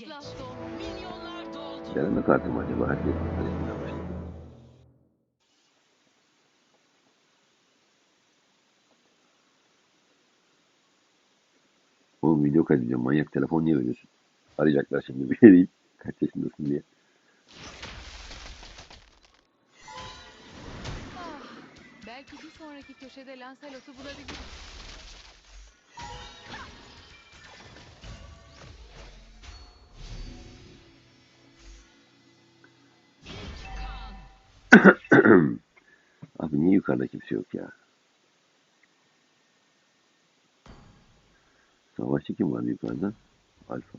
Doldu. Deneme kartı mı acaba? Başladı? Oğlum video kaydedeceğim. Manyak telefon niye veriyorsun? Arayacaklar şimdi bir yere kaç yaşındasın diye. Ah, belki bir sonraki köşede Lancelot'u bulabiliriz. Abi niye yukarıda kimse yok ya? Savaşçı kim var yukarıda? Alfa.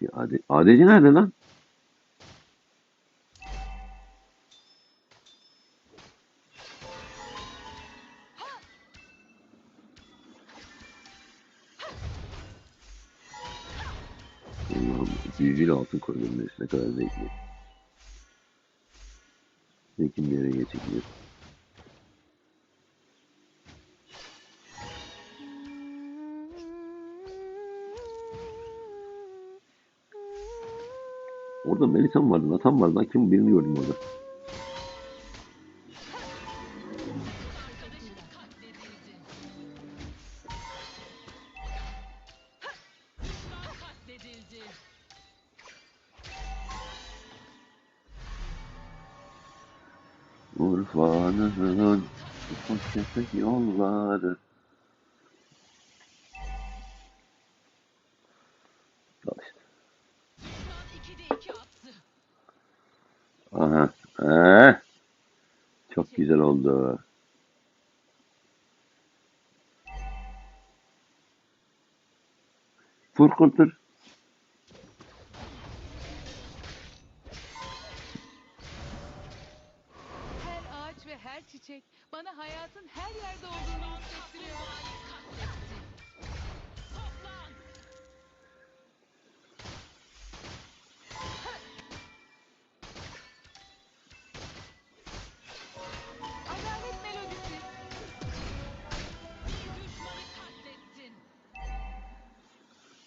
Ya AD, ADC nerede lan? Altın. Ne kadar zevkli. Zekim bir yere geçebilir. Orada Melisa mı vardı? Nathan vardı. Lan kim birini gördüm orada. Koşacak yolları. Al işte. Düşman 2'de 2 attı. Aha. Ee, çok güzel oldu. Furkuntur. Hayatın her yerde olduğunu hissettiriyor.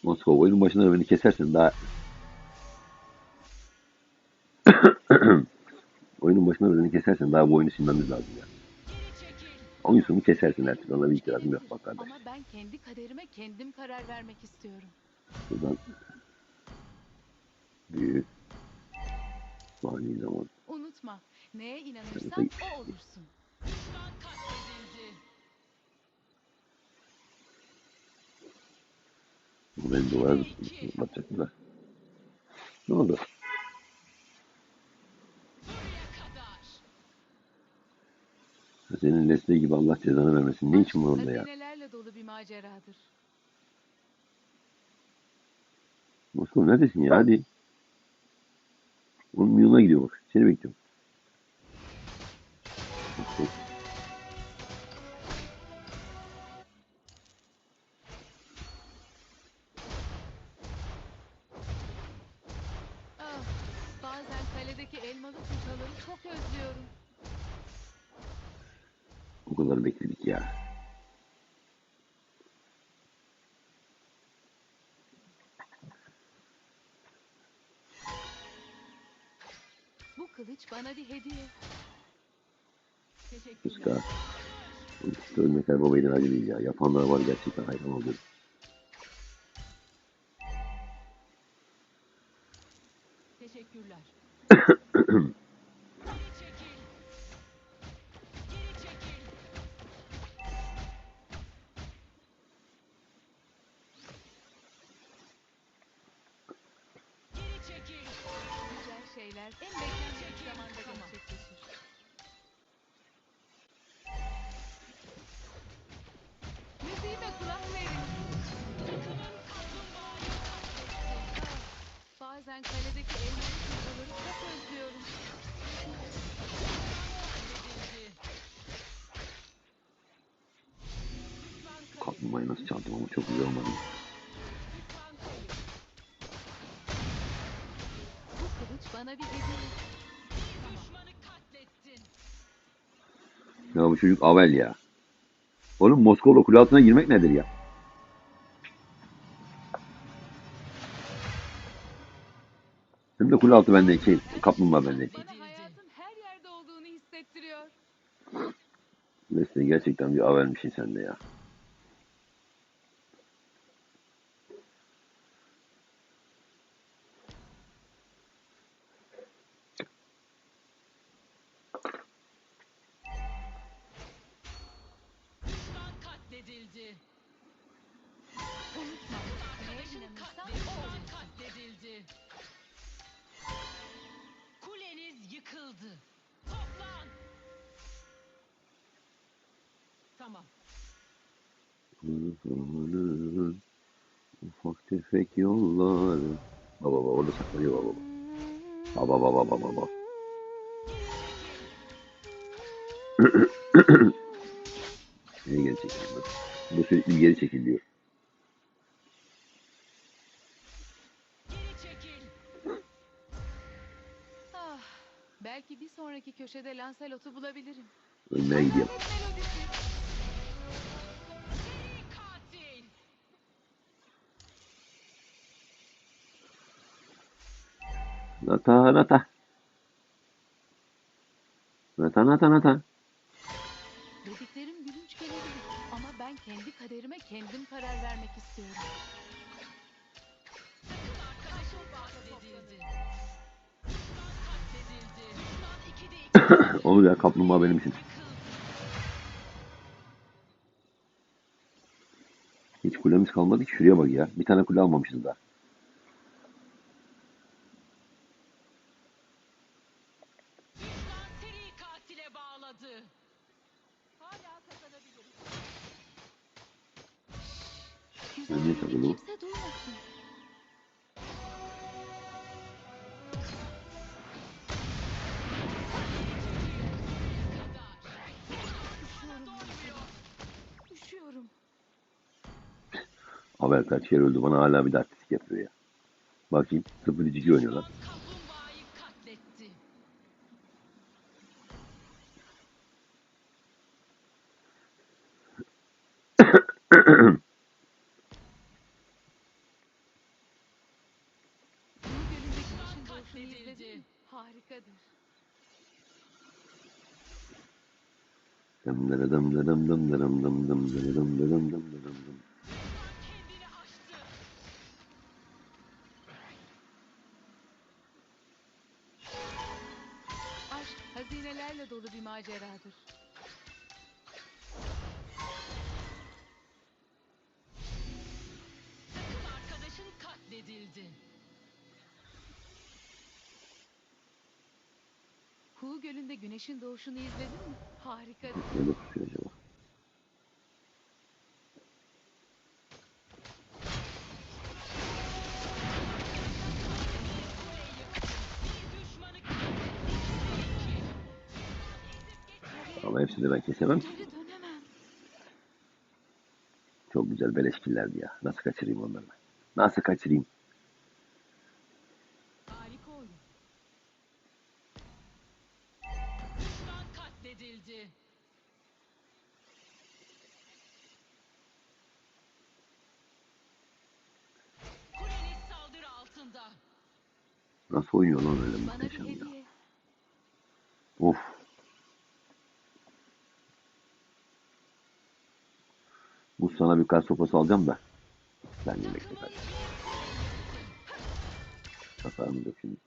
Moskova oyunun başında beni kesersin daha. oyunun başında beni kesersen daha bu oyunu silmemiz lazım ya. Geri çekil. Oyun sonu kesersin her türlü. Ona bir itirazım yok bak kardeş. Ama ben kendi kaderime kendim karar vermek istiyorum. Buradan büyü fani zaman. Unutma, neye inanırsan o olursun. Düşman katledildi. Bu beni duvara batacaklar. Ne oldu? Senin Leslie gibi Allah cezanı vermesin. Ne için orada ya? Hazinelerle dolu bir maceradır. Moskova neredesin ya? Hadi. Onun yoluna gidiyor bak. Seni bekliyorum. Bana bir hediye. Kıska. Kıska ölmek her babaydın acı değil ya. Yapanlar var gerçekten hayran oluyorum. Teşekkürler. Bombayı nasıl ama çok güzel olmadı. Ya bu çocuk avel ya. Oğlum Moskova kule altına girmek nedir ya? Hem de kule altı benden şey, kaplumbağa benden şey. Leslie gerçekten bir avelmişsin şey sen de ya. Katledildi. Unutma. Arkadaşın katledildi. katledildi. Kuleniz yıkıldı. Toplan. Tamam. Ufak tefek yollar. Baba baba orada saklanıyor baba baba. Baba baba baba baba. Niye geri çekiliyor? Bu sürekli geri çekiliyor. Ah, belki bir sonraki köşede Lancelot'u bulabilirim. Ölmeye gidiyor. Lanet melodisi. Seri katil. Nata nata. Nata nata nata. Kaderime kendim karar vermek istiyorum. Olur ya kaplumbağa benim için. Hiç kulemiz kalmadı ki şuraya bak ya. Bir tane kule almamışız daha. Kere öldü bana hala bir de artistik yapıyor ya. Bakayım 0-2 oynuyorlar. Kaplumbağayı katletti. Bu gölünde güneşin doğuşunu katledildi. izledin mi? Harikadır. Dım dım dım hazinelerle dolu bir maceradır. Takım arkadaşın katledildi. Kuğu Gölü'nde güneşin doğuşunu izledin mi? Harikadır. Acaba? Kesemem. Çok güzel beleşkillerdi ya. Nasıl kaçırayım onları? Nasıl kaçırayım? Nasıl oynuyor lan öyle muhteşem ya. sana bir kas sopası alacağım da. Ben yemekle kaçtım. Kafamı dökeyim.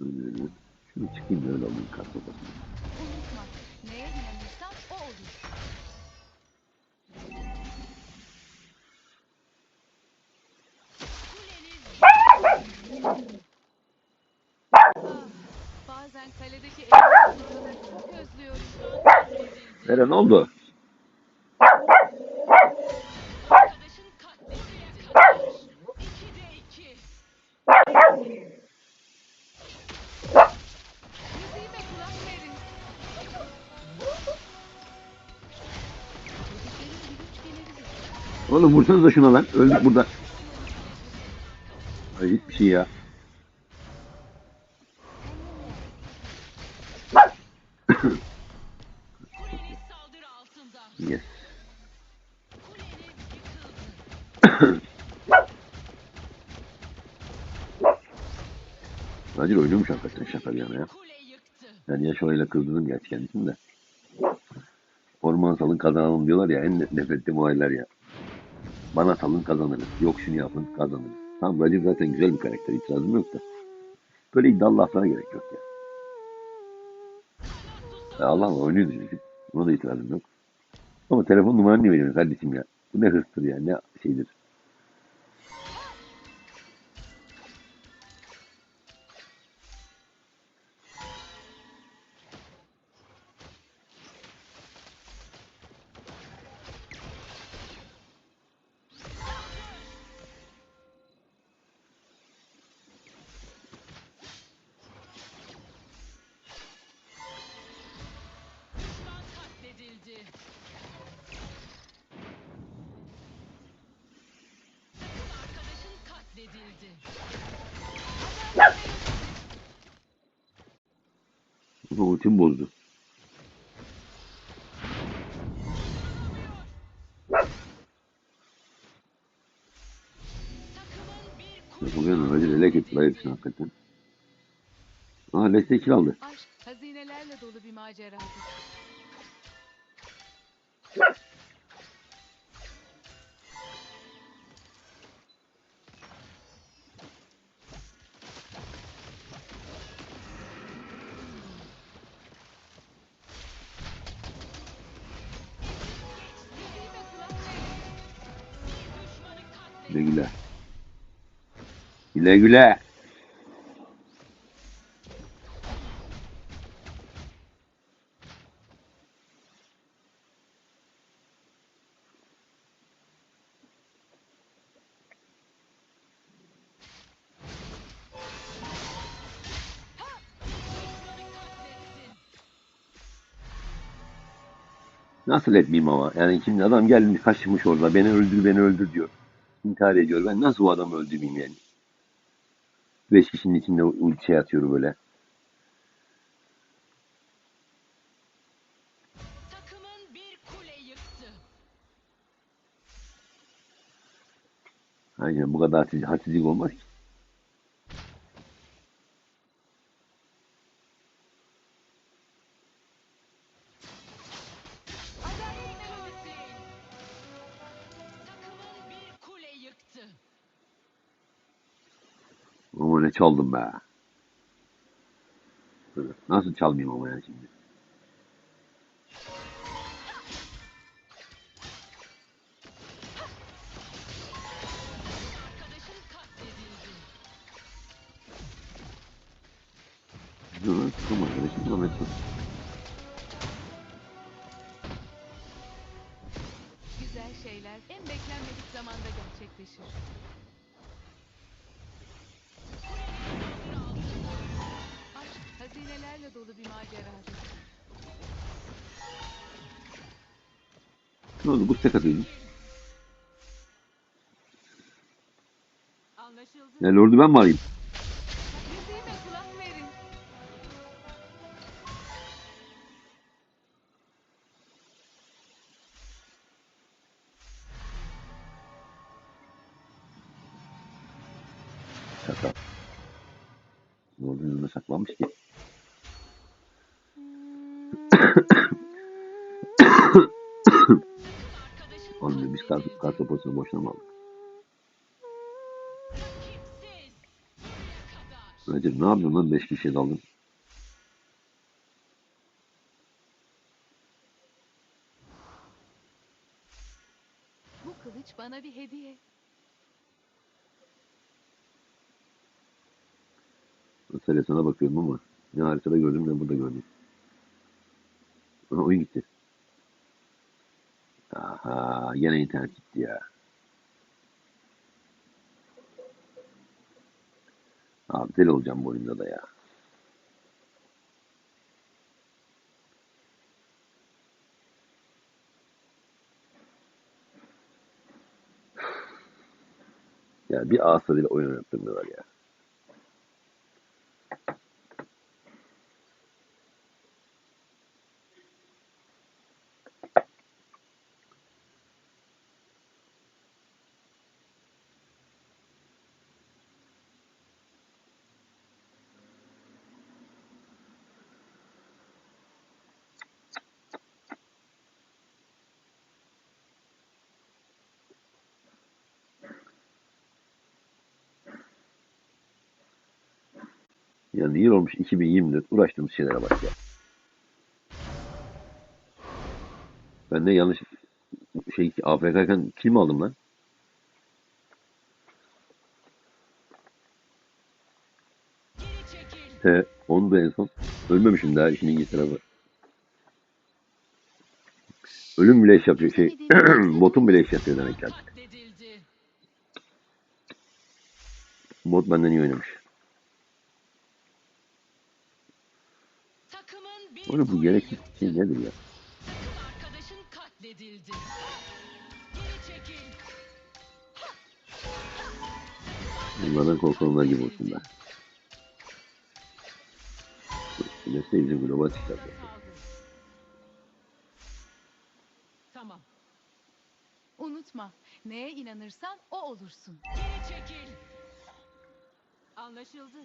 Öyle Şunu çıkayım da öyle alayım kas sopasını. Unutma. Neye inanırsan o olur. Nere ne oldu? Oğlum vursanız da şuna lan. Öldük burada. Ay hiçbir şey ya. Hakikaten şaka bir yana ya. Yani yaş olayla kırdırdım gerçi kendisini de. Orman salın kazanalım diyorlar ya en nefret ettiğim olaylar ya. Bana salın kazanırız. Yok şunu yapın kazanırız. Tamam Roger zaten güzel bir karakter itirazım yok da. Böyle iddialı laflara gerek yok ya. ya Allah oynuyor diyecektim. Buna da itirazım yok. Ama telefon numaranı niye veriyorsun kardeşim ya? Bu ne hırstır ya ne şeydir. Ama ultimi bozdu. O Roger elek etti lan hepsini hakikaten. Aa Leslie kill aldı. Aşk hazinelerle dolu bir maceradır. Güle güle. Nasıl etmeyeyim ama? Yani şimdi adam gelmiş kaçmış orada. Beni öldür beni öldür diyor. İntihar ediyor. Ben nasıl o adamı öldürmeyeyim yani? Beş kişinin içinde şey atıyor böyle. Aynen bu kadar hadsizlik olmaz ki. Çaldım be. Nasıl çalmayayım ama yani şimdi. Hı, Tamam arkadaşım devam et. Güzel şeyler en beklenmedik zamanda gerçekleşir. Hazinelerle dolu bir maceradır. Ne oldu? Bu tek atıyordum. Anlaşıldı. Ya Lord'u ben mi alayım? Yüzüğüme kulak verin. Şaka. Lord'un yanına saklanmış ki. Oğlum biz kar, katledildi. kar toposunu boşuna aldık? Recep ne yapıyorsun lan? Beş kişiye daldın. Bu kılıç bana bir hediye. Mesela sana bakıyorum ama ne haritada gördüm ne burada gördüm. Aha oyun gitti. Aha yine internet gitti ya. Abi deli olacağım bu oyunda da ya. Ya bir ağız tadıyla oyun oynattırmıyorlar ya. Yani yıl olmuş 2024 uğraştığımız şeylere bak ya. Ben de yanlış şey AFK'yken kill mi aldım lan? He, onu da en son. Ölmemişim daha işin iyi tarafı. Ölüm bile iş yapıyor. Şey, botun bile iş yapıyor demek ki artık. Bot benden iyi oynamış. Takımın bir Oğlum bu gereksiz şey nedir ya? Arkadaşın katledildi. Geri çekil. Bunlardan korkanlar gibi olsun da. Neyse bizim global çıkacak. Saldır. Tamam. Unutma, neye inanırsan o olursun. Geri çekil. Anlaşıldı.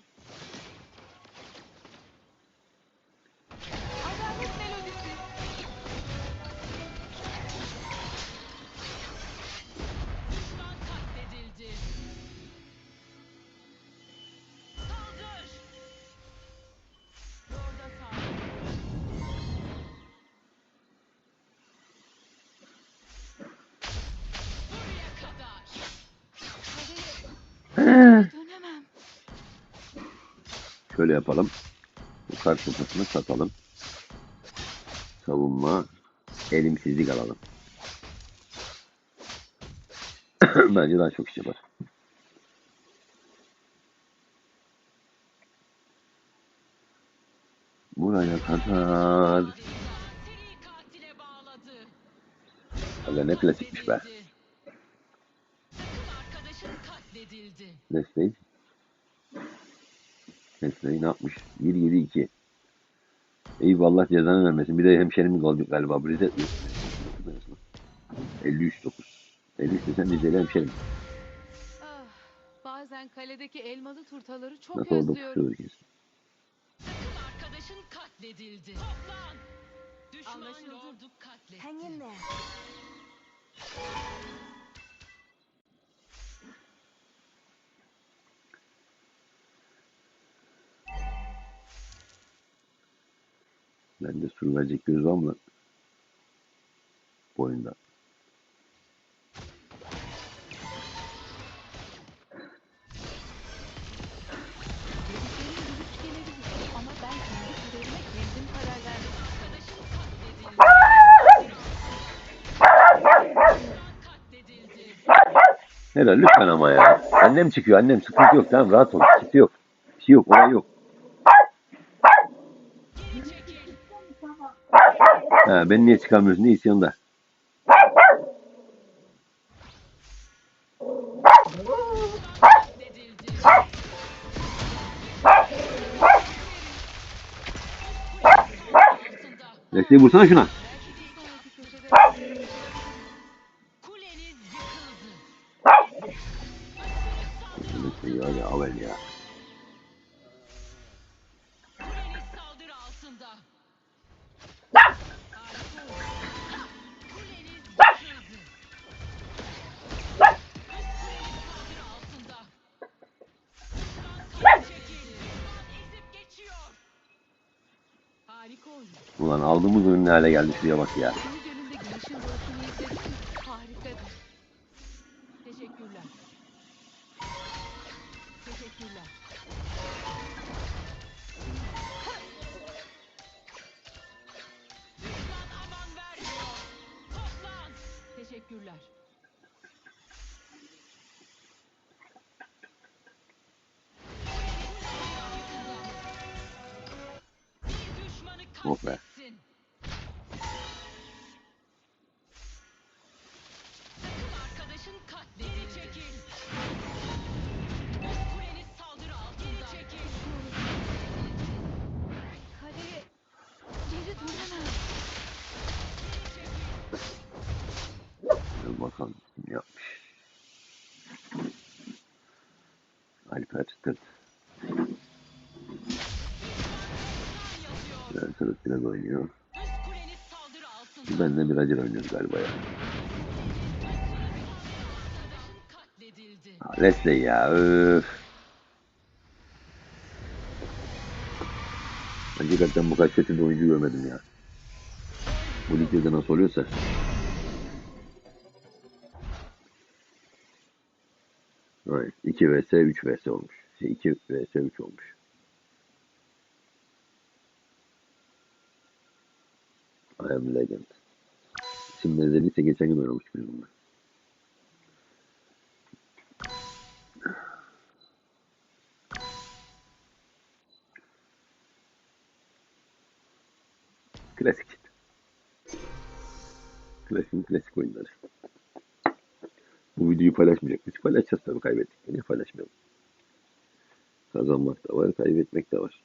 Şöyle yapalım. Bu kart sopasını satalım. Savunma. Elimsizlik alalım. Bence daha çok iş yapar. Buraya kadar. Aga ne klasikmiş be. Desteği. Desteği ne yapmış? 1-7-2. Eyvallah cezanı vermesin. Bir de hemşerimiz olacak galiba. Bir de 53-9. 53 desen Rize'li hemşerim. Ah, bazen kaledeki elmalı turtaları çok Nasıl oldu özlüyorum. tutuyordur kesin. Takım arkadaşın katledildi. Toplan. Düşman Anlaşıldı. lordu katletti. Hang in there. Ben de sur verecek göz var mı? Bu oyunda. Helal lütfen ama ya. Annem çıkıyor annem sıkıntı yok tamam rahat ol. Sıkıntı yok. Bir şey yok olay yok. Ha, ben niye çıkamıyorsun ne istiyorsun da. Katledildi. Altında. Desteği vursana şuna. Ulan aldığımız ürün ne hale geldi şuraya bak ya. Teşekkürler. Teşekkürler. Teşekkürler. Dönemem. Dur bakalım kim yapmış. Alper Tırt. Sırıt biraz oynuyor. Ben de bir acır oynuyoruz galiba ya. Ha, Leslie ya öf. Hakikaten bu kadar kötü bir oyuncu görmedim ya. Bu ligde de nasıl oluyorsa. Hayır. 2 vs 3 vs olmuş. Şey, 2 vs 3 olmuş. I am legend. İsim benzeriyse geçen gün oynamış biz bununla. Klasik. Klasik klasik oyunları. Bu videoyu paylaşmayacak. Biz paylaşacağız tabii kaybettik. Niye paylaşmayalım? Kazanmak da var, kaybetmek de var.